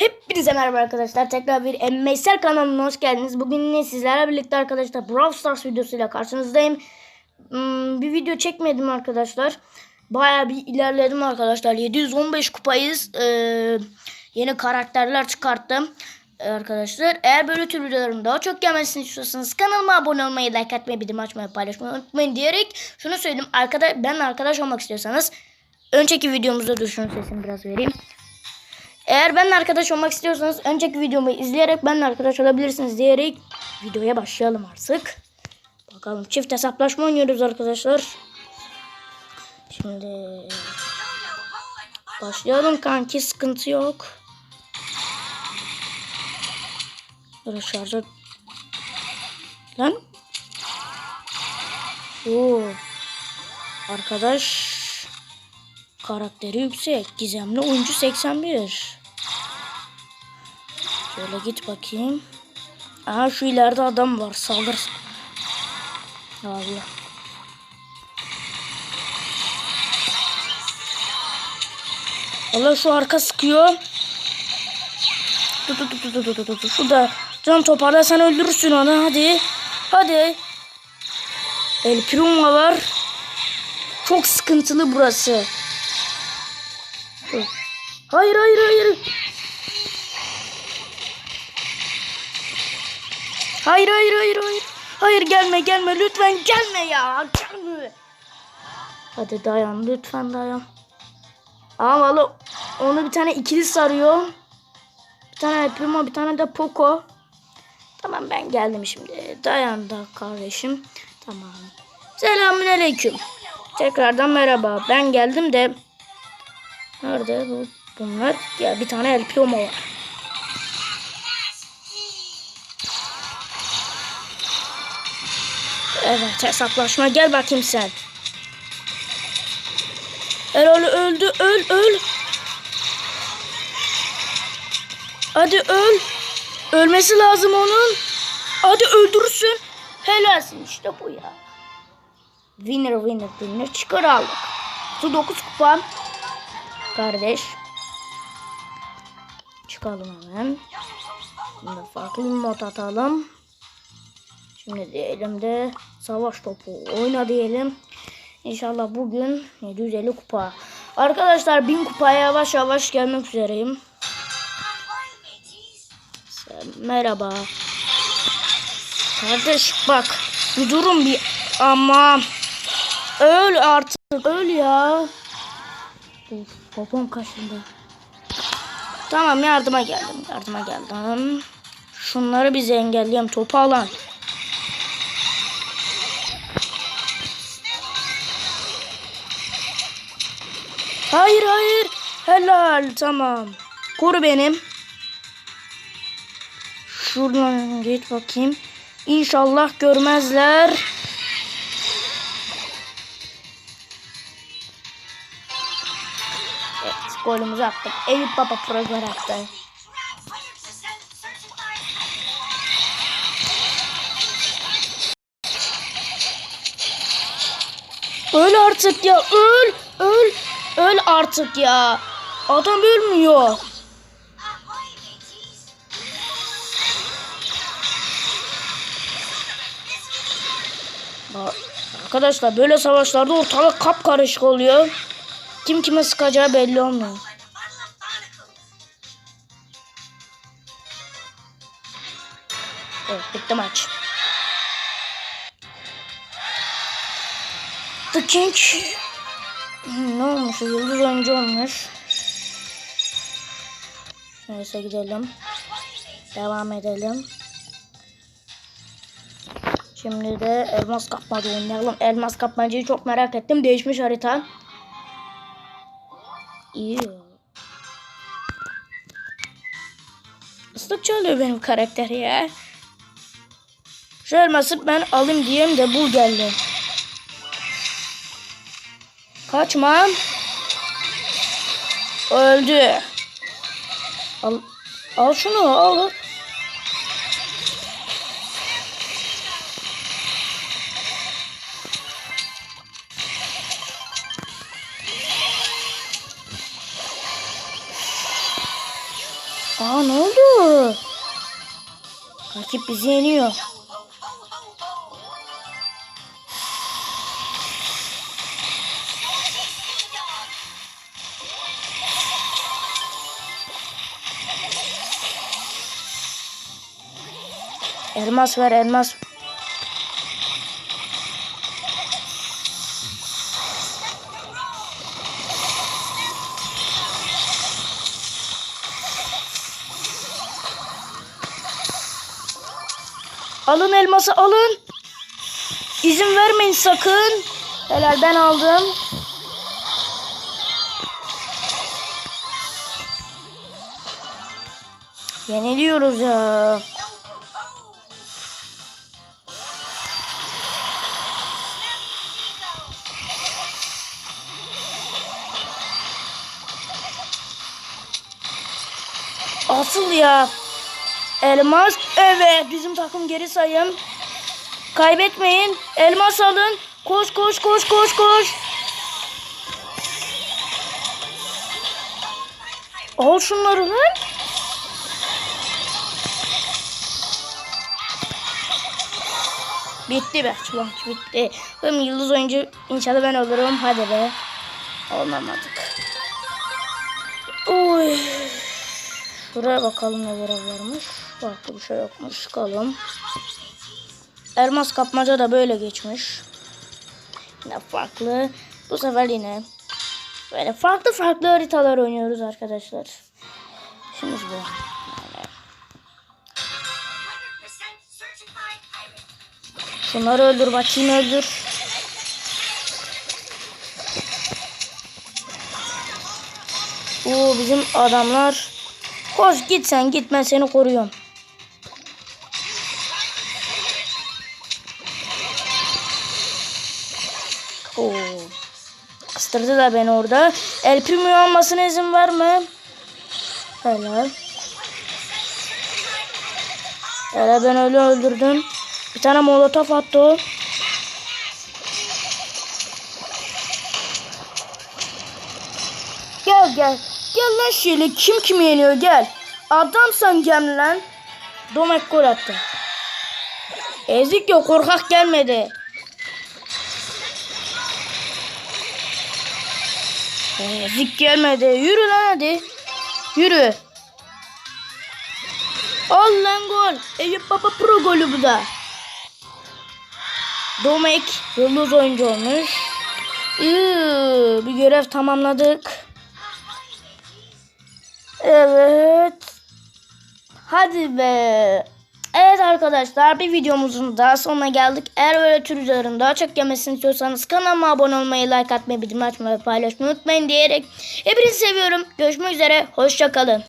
Hepinize merhaba arkadaşlar. Tekrar bir MMS'ler kanalına hoş geldiniz. Bugün yine sizlerle birlikte arkadaşlar Brawl Stars videosuyla karşınızdayım. Hmm, bir video çekmedim arkadaşlar. Baya bir ilerledim arkadaşlar. 715 kupayız. Ee, yeni karakterler çıkarttım. Ee, arkadaşlar eğer böyle tür videoların daha çok gelmesini istiyorsanız kanalıma abone olmayı, like atmayı, bildirim açmayı, paylaşmayı unutmayın diyerek şunu söyleyeyim. Arkadaş, ben arkadaş olmak istiyorsanız önceki videomuzda duruşun sesini biraz vereyim. Eğer benimle arkadaş olmak istiyorsanız önceki videomu izleyerek benimle arkadaş olabilirsiniz diyerek videoya başlayalım artık. Bakalım çift hesaplaşma oynuyoruz arkadaşlar. Şimdi başlayalım kanki sıkıntı yok. Böyle şarja lan Oo. Arkadaş karakteri yüksek. Gizemli oyuncu 81. Şöyle git bakayım. Aha şu ileride adam var. Saldır. Allah. Allah şu arka sıkıyor. Tut tut tut tut tut tut tut. Şurada can toparla sen öldürürsün onu hadi. Hadi. El Primo var. Çok sıkıntılı burası. Hayır hayır hayır. Hayır hayır hayır hayır. Hayır gelme gelme lütfen gelme ya. Gelme. Hadi dayan lütfen dayan. Ama valla onu bir tane ikili sarıyor. Bir tane Primo bir tane de Poco. Tamam ben geldim şimdi. Dayan da kardeşim. Tamam. Selamünaleyküm. Tekrardan merhaba. Ben geldim de Nerede bu? Bunlar ya bir tane El Primo var. Evet hesaplaşma gel bakayım sen. Erol öldü öl öl. Hadi öl. Ölmesi lazım onun. Hadi öldürürsün. Helalsin işte bu ya. Winner winner winner çıkar aldık. Su 9 kupa. Kardeş. Çıkalım hemen. Şimdi farklı bir mod atalım. Şimdi diyelim de savaş topu oyna diyelim. İnşallah bugün 750 kupa. Arkadaşlar 1000 kupaya yavaş yavaş gelmek üzereyim. Merhaba. Kardeş bak bir durun bir ama öl artık öl ya. Uf, popom kaşındı. Tamam yardıma geldim. Yardıma geldim. Şunları bize engelleyelim. Topu alan. Hayır hayır. Helal tamam. Koru benim. Şuradan git bakayım. İnşallah görmezler. Evet golümüzü attık. Eyüp Baba program attı. Öl artık ya öl öl öl artık ya. Adam ölmüyor. Arkadaşlar böyle savaşlarda ortalık kapkarışık oluyor. Kim kime sıkacağı belli olmuyor. Evet bitti maç. The King ne olmuş? Yıldız oyuncu olmuş. Neyse gidelim. Devam edelim. Şimdi de elmas kapmaca oynayalım. Elmas kapmacayı çok merak ettim. Değişmiş harita. İyi. Islık çalıyor benim karakter ya. Şu elması ben alayım diyeyim de bul geldi. Kaçmam. Öldü. Al, al şunu al. Aa ne oldu? Rakip bizi yeniyor. Elmas ver elmas. Alın elması alın. İzin vermeyin sakın. Helal ben aldım. Yeniliyoruz ya. Asıl ya. Elmas. Evet. Bizim takım geri sayım. Kaybetmeyin. Elmas alın. Koş koş koş koş koş. Al şunları lan. Bitti be. Çuvanç bitti. Benim yıldız oyuncu inşallah ben olurum. Hadi be. Olamadık. Oy. Şuraya bakalım ne görev varmış. Farklı bir şey yokmuş. Çıkalım. Elmas kapmaca da böyle geçmiş. Yine farklı. Bu sefer yine böyle farklı farklı haritalar oynuyoruz arkadaşlar. Şimdi bu. Yani. Şunları öldür bakayım öldür. Oo bizim adamlar. Koş git sen git ben seni koruyorum. Oo. Kıstırdı da beni orada. El Primo izin verme. Helal. Helal ben öyle öldürdüm. Bir tane molotof attı o. Gel gel. Gel lan şöyle kim kimi yeniyor gel. Adamsan gel lan. Domek gol attı. Ezik yok korkak gelmedi. Ezik gelmedi. Yürü lan hadi. Yürü. Al lan gol. Eyüp Baba Pro golü bu da. Domek yıldız oyuncu olmuş. Iıı, bir görev tamamladık. Evet. Hadi be. Evet arkadaşlar bir videomuzun daha sonuna geldik. Eğer böyle tür daha çok gelmesini istiyorsanız kanalıma abone olmayı, like atmayı, bildirim açmayı ve paylaşmayı unutmayın diyerek hepinizi seviyorum. Görüşmek üzere. Hoşçakalın.